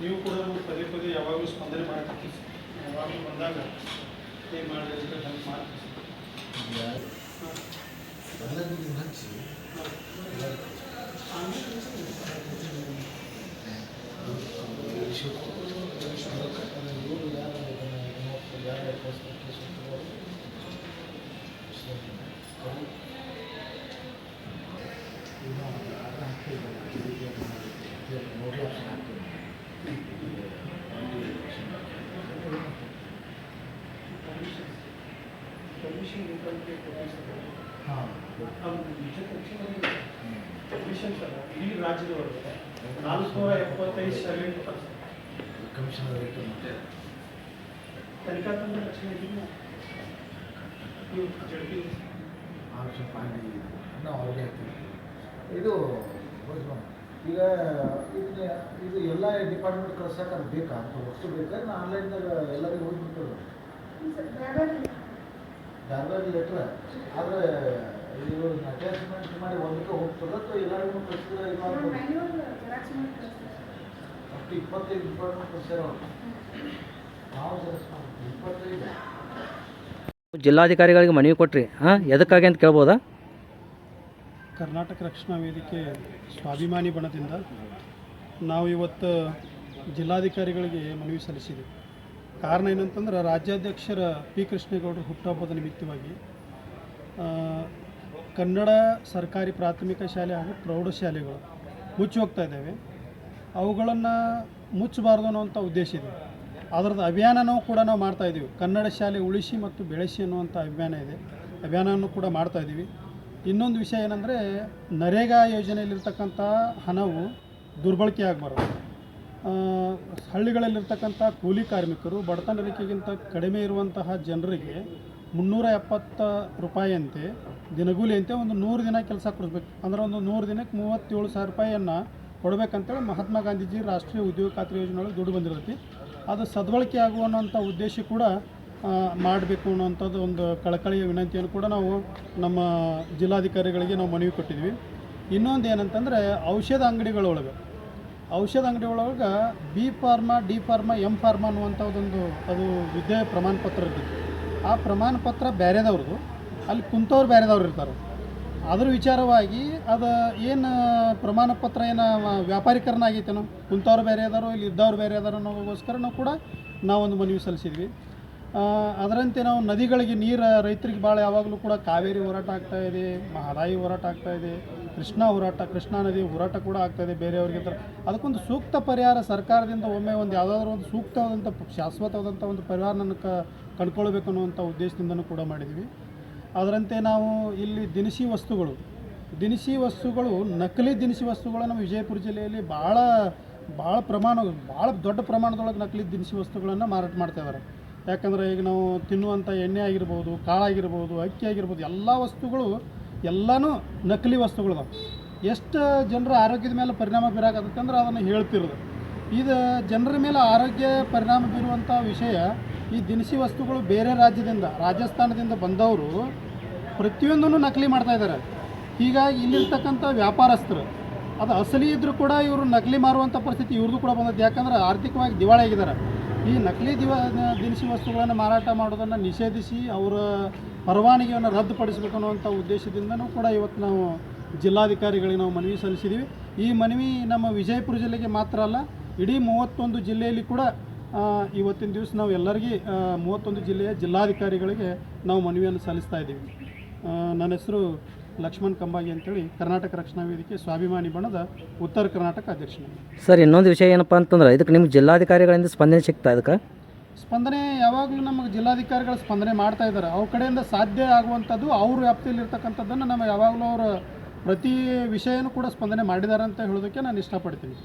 ನೀವು ಕೂಡ ಪದೇ ಪದೇ ಯಾವಾಗಲೂ ಸ್ಪಂದನೆ ಮಾಡಿ ಯಾವಾಗಲೂ ಬಂದಾಗ ಏನು ಮಾಡಬೇಕು ಮಾಡ್ತೀವಿ ಹಚ್ಚಿ ಪರ್ಮಿಷನ್ ಸರ್ ಇಡೀ ರಾಜ್ಯದವರೆಗೆ ನಾಲ್ಕುನೂರ ಎಪ್ಪತ್ತೈದು ಸೆವೆಂಟ್ ಕಮಿಷನ್ ತನಿಖಾ ತಂಡ ರಕ್ಷಣೆ ಜಡ್ಪಿ. ನಾವು ಅವ್ರಿಗೆ ಹಾಕ್ತೀವಿ ಇದು ಈಗ ಇದನ್ನ ಇದು ಎಲ್ಲ ಡಿಪಾರ್ಟ್ಮೆಂಟ್ ಕಳ್ಸಕ್ಕೆ ಅದು ಬೇಕಾ? ಅಂತ ವಸ್ತು ಬೇಕಾದ್ರೆ ಆನ್ಲೈನ್ದಾಗ ಎಲ್ಲರಿಗೂ ಹೋಗ್ಬಿಟ್ಟು ಬೇರೆ ಲೆಟ್ರ್ ಆದರೆ ಇವರು ಅಟ್ಯಾಚ್ಮೆಂಟ್ ಮಾಡಿ ಒಂದಕ್ಕೆ ಹೋಗ್ತದೆ ಅಥವಾ ಎಲ್ಲರಿಗೂ ಕಳಿಸಿದ್ರೆ ಅಷ್ಟು ಇಪ್ಪತ್ತೈದು ಡಿಪಾರ್ಟ್ಮೆಂಟ್ ಕಳ್ಸ್ಯಾರ ಅವ್ರು. ನಾವು ಜೆರಾಕ್ಸ್ ಮಾಡ್ತೀವಿ. ಇಪ್ಪತ್ತೈದು. ಜಿಲ್ಲಾಧಿಕಾರಿಗಳಿಗೆ ಮನವಿ ಕೊಟ್ರಿ ಹಾಂ? ಎದಕ್ಕಾಗಿ ಅಂತ ಕೇಳ್ಬೋದಾ? ಕರ್ನಾಟಕ ರಕ್ಷಣಾ ವೇದಿಕೆ ಸ್ವಾಭಿಮಾನಿ ಬಣದಿಂದ ನಾವು ಇವತ್ತು ಜಿಲ್ಲಾಧಿಕಾರಿಗಳಿಗೆ ಮನವಿ ಸಲ್ಲಿಸಿದ್ದೀವಿ ಕಾರಣ ಏನಂತಂದ್ರೆ ರಾಜ್ಯಾಧ್ಯಕ್ಷರ ಪಿ ಕೃಷ್ಣೇಗೌಡರ ಹುಟ್ಟುಹಬ್ಬದ ನಿಮಿತ್ತವಾಗಿ ಕನ್ನಡ ಸರ್ಕಾರಿ ಪ್ರಾಥಮಿಕ ಶಾಲೆ ಹಾಗೂ ಪ್ರೌಢಶಾಲೆಗಳು ಮುಚ್ಚಿ ಹೋಗ್ತಾ ಇದ್ದಾವೆ. ಅವುಗಳನ್ನು ಮುಚ್ಚಬಾರ್ದು ಅನ್ನೋವಂಥ ಉದ್ದೇಶ ಇದೆ. ಅದರದ್ದು ಅಭಿಯಾನನೂ ಕೂಡ ನಾವು ಮಾಡ್ತಾ ಇದ್ದೀವಿ. ಕನ್ನಡ ಶಾಲೆ ಉಳಿಸಿ ಮತ್ತು ಬೆಳೆಸಿ ಅನ್ನುವಂಥ ಅಭಿಯಾನ ಇದೆ. ಅಭಿಯಾನವನ್ನು ಕೂಡ ಮಾಡ್ತಾ ಇದ್ದೀವಿ. ಇನ್ನೊಂದು ವಿಷಯ ಏನಂದರೆ, ನರೇಗಾ ಯೋಜನೆಯಲ್ಲಿರ್ತಕ್ಕಂಥ ಹಣವು ದುರ್ಬಳಕೆ ಆಗಬಾರ್ದು. ಹಳ್ಳಿಗಳಲ್ಲಿರ್ತಕ್ಕಂಥ ಕೂಲಿ ಕಾರ್ಮಿಕರು ಬಡತನ ರೇಖೆಗಿಂತ ಕಡಿಮೆ ಇರುವಂತಹ ಜನರಿಗೆ ಮುನ್ನೂರ ಎಪ್ಪತ್ತ ರೂಪಾಯಿಯಂತೆ ದಿನಗೂಲಿಯಂತೆ ಒಂದು ನೂರು ದಿನ ಕೆಲಸ ಕೊಡಬೇಕು. ಅಂದರೆ ಒಂದು ನೂರು ದಿನಕ್ಕೆ ಮೂವತ್ತೇಳು ಸಾವಿರ ರೂಪಾಯಿಯನ್ನು ಕೊಡಬೇಕಂತೇಳಿ ಮಹಾತ್ಮ ಗಾಂಧೀಜಿ ರಾಷ್ಟ್ರೀಯ ಉದ್ಯೋಗ ಖಾತ್ರಿ ಯೋಜನೆ ಒಳಗೆ ದುಡ್ಡು ಬಂದಿರ್ತೈತಿ. ಅದು ಸದ್ಬಳಕೆ ಆಗುವಂಥ ಉದ್ದೇಶ ಕೂಡ ಮಾಡಬೇಕು ಅನ್ನೋಂಥದ್ದು ಒಂದು ಕಳಕಳಿಯ ವಿನಂತಿಯನ್ನು ಕೂಡ ನಾವು ನಮ್ಮ ಜಿಲ್ಲಾಧಿಕಾರಿಗಳಿಗೆ ನಾವು ಮನವಿ ಕೊಟ್ಟಿದ್ವಿ ಇನ್ನೊಂದು ಏನಂತಂದರೆ ಔಷಧ ಅಂಗಡಿಗಳೊಳಗೆ ಔಷಧ ಅಂಗಡಿ ಒಳಗೆ B pharma, D pharma M pharma ಅನ್ನುವಂಥದ್ದೊಂದು ಅದು ವಿದ್ಯೆ ಪ್ರಮಾಣ ಪತ್ರ ಇರ್ತೈತಿ ಆ ಪ್ರಮಾಣ ಪತ್ರ ಬೇರೆದವ್ರದ್ದು ಅಲ್ಲಿ ಕುಂತವ್ರು ಬೇರೆದವ್ರು ಇರ್ತಾರೆ. ಅದ್ರ ವಿಚಾರವಾಗಿ ಅದು ಏನು ಪ್ರಮಾಣ ಪತ್ರ ಏನು ವ್ಯಾಪಾರೀಕರಣ ಆಗೈತೇನೋ, ಕುಂತವ್ರು ಬೇರೆ ಅದಾರೋ ಇಲ್ಲಿ ಇದ್ದವ್ರು ಬೇರೆ ಅದಾರೋ ಅನ್ನೋಗೋಸ್ಕರ ನಾವು ಕೂಡ ನಾವೊಂದು ಮನವಿ ಸಲ್ಲಿಸಿದ್ವಿ. ಅದರಂತೆ ನಾವು ನದಿಗಳಿಗೆ ನೀರು ರೈತರಿಗೆ ಭಾಳ ಯಾವಾಗಲೂ ಕೂಡ ಕಾವೇರಿ ಹೋರಾಟ ಇದೆ, ಮಹದಾಯಿ ಹೋರಾಟ ಆಗ್ತಾಯಿದೆ ಕೃಷ್ಣಾ ಹೋರಾಟ, ಕೃಷ್ಣಾ ನದಿ ಹೋರಾಟ ಕೂಡ ಆಗ್ತಾ ಇದೆ ಬೇರೆಯವ್ರಿಗೆ ಅದಕ್ಕೊಂದು ಸೂಕ್ತ ಪರಿಹಾರ ಸರ್ಕಾರದಿಂದ ಒಮ್ಮೆ ಒಂದು ಯಾವುದಾದ್ರೂ ಒಂದು ಸೂಕ್ತವಾದಂಥ ಶಾಶ್ವತವಾದಂಥ ಒಂದು ಪರಿಹಾರನ ಕ ಕಂಡ್ಕೊಳ್ಬೇಕು ಅನ್ನುವಂಥ ಉದ್ದೇಶದಿಂದನೂ ಕೂಡ ಮಾಡಿದ್ವಿ ಅದರಂತೆ ನಾವು ಇಲ್ಲಿ ದಿನಸಿ ವಸ್ತುಗಳು ದಿನಸಿ ವಸ್ತುಗಳು, ನಕಲಿ ದಿನಸಿ ವಸ್ತುಗಳು ನಮ್ಮ ವಿಜಯಪುರ ಜಿಲ್ಲೆಯಲ್ಲಿ ಭಾಳ ಭಾಳ ಪ್ರಮಾಣ, ಭಾಳ ದೊಡ್ಡ ಪ್ರಮಾಣದೊಳಗೆ ನಕಲಿ ದಿನಸಿ ವಸ್ತುಗಳನ್ನು ಮಾರಾಟ ಮಾಡ್ತಾ ಇದ್ದಾರೆ. ಯಾಕಂದರೆ ಈಗ ನಾವು ತಿನ್ನುವಂಥ ಎಣ್ಣೆ ಆಗಿರ್ಬೋದು, ಕಾಳಾಗಿರ್ಬೋದು, ಅಕ್ಕಿ ಆಗಿರ್ಬೋದು, ಎಲ್ಲ ವಸ್ತುಗಳು ಎಲ್ಲನೂ ನಕಲಿ ವಸ್ತುಗಳದಾವೆ ಎಷ್ಟು ಜನರ ಆರೋಗ್ಯದ ಮೇಲೆ ಪರಿಣಾಮ ಬೀರಾಕತ್ತೆ ಅಂದ್ರೆ ಅದನ್ನು ಹೇಳ್ತಿರೋದು. ಇದು ಜನರ ಮೇಲೆ ಆರೋಗ್ಯ ಪರಿಣಾಮ ಬೀರುವಂಥ ವಿಷಯ ಈ ದಿನಸಿ ವಸ್ತುಗಳು ಬೇರೆ ರಾಜ್ಯದಿಂದ, ರಾಜಸ್ಥಾನದಿಂದ ಬಂದವರು ಪ್ರತಿಯೊಂದನ್ನು ನಕಲಿ ಮಾಡ್ತಾ ಇದ್ದಾರೆ ಹೀಗಾಗಿ ಇಲ್ಲಿರ್ತಕ್ಕಂಥ ವ್ಯಾಪಾರಸ್ಥರು, ಅದು ಅಸಲಿ ಇದ್ದರೂ ಕೂಡ ಇವರು ನಕಲಿ ಮಾರುವಂಥ ಪರಿಸ್ಥಿತಿ ಇವ್ರದ್ದು ಕೂಡ ಬಂದದ್ದು ಯಾಕಂದ್ರೆ ಆರ್ಥಿಕವಾಗಿ ದಿವಾಳಿ ಆಗಿದ್ದಾರೆ ಈ ನಕಲಿ ದಿವ ದಿನಸಿ ವಸ್ತುಗಳನ್ನು ಮಾರಾಟ ಮಾಡೋದನ್ನು ನಿಷೇಧಿಸಿ ಅವರ ಪರವಾನಗಿಯನ್ನು ರದ್ದುಪಡಿಸಬೇಕು ಅನ್ನುವಂಥ ಉದ್ದೇಶದಿಂದನೂ ಕೂಡ ಇವತ್ತು ನಾವು ಜಿಲ್ಲಾಧಿಕಾರಿಗಳಿಗೆ ನಾವು ಮನವಿ ಸಲ್ಲಿಸಿದ್ದೀವಿ ಈ ಮನವಿ ನಮ್ಮ ವಿಜಯಪುರ ಜಿಲ್ಲೆಗೆ ಮಾತ್ರ ಅಲ್ಲ, ಇಡೀ ಮೂವತ್ತೊಂದು ಜಿಲ್ಲೆಯಲ್ಲಿ ಕೂಡ ಇವತ್ತಿನ ದಿವಸ ನಾವು ಎಲ್ಲರಿಗೆ ಮೂವತ್ತೊಂದು ಜಿಲ್ಲೆಯ ಜಿಲ್ಲಾಧಿಕಾರಿಗಳಿಗೆ ನಾವು ಮನವಿಯನ್ನು ಸಲ್ಲಿಸ್ತಾ ಇದ್ದೀವಿ. ನನ್ನ ಹೆಸರು ಲಕ್ಷ್ಮಣ್ ಕಂಬಾಗಿ ಅಂತೇಳಿ ಕರ್ನಾಟಕ ರಕ್ಷಣಾ ವೇದಿಕೆ ಸ್ವಾಭಿಮಾನಿ ಬಣದ ಉತ್ತರ ಕರ್ನಾಟಕ ಅಧ್ಯಕ್ಷ. ಸರ್ ಇನ್ನೊಂದು ವಿಷಯ ಏನಪ್ಪ ಅಂತಂದ್ರೆ ಇದಕ್ಕೆ ನಿಮ್ಗೆ ಜಿಲ್ಲಾಧಿಕಾರಿಗಳಿಂದ ಸ್ಪಂದನೆ ಸಿಗ್ತಾ ಇದಕ್ಕೆ? ಸ್ಪಂದನೆ ಯಾವಾಗಲೂ ನಮಗೆ ಜಿಲ್ಲಾಧಿಕಾರಿಗಳು ಸ್ಪಂದನೆ ಮಾಡ್ತಾ ಇದ್ದಾರೆ. ಅವ್ರ ಕಡೆಯಿಂದ ಸಾಧ್ಯ ಆಗುವಂಥದ್ದು ಅವ್ರ ವ್ಯಾಪ್ತಿಯಲ್ಲಿ ಇರ್ತಕ್ಕಂಥದ್ದನ್ನು ನಮ್ಮ ಯಾವಾಗಲೂ ಅವರು ಪ್ರತಿ ವಿಷಯನೂ ಕೂಡ ಸ್ಪಂದನೆ ಮಾಡಿದ್ದಾರೆ ಅಂತ ಹೇಳೋದಕ್ಕೆ ನಾನು ಇಷ್ಟಪಡ್ತೀನಿ.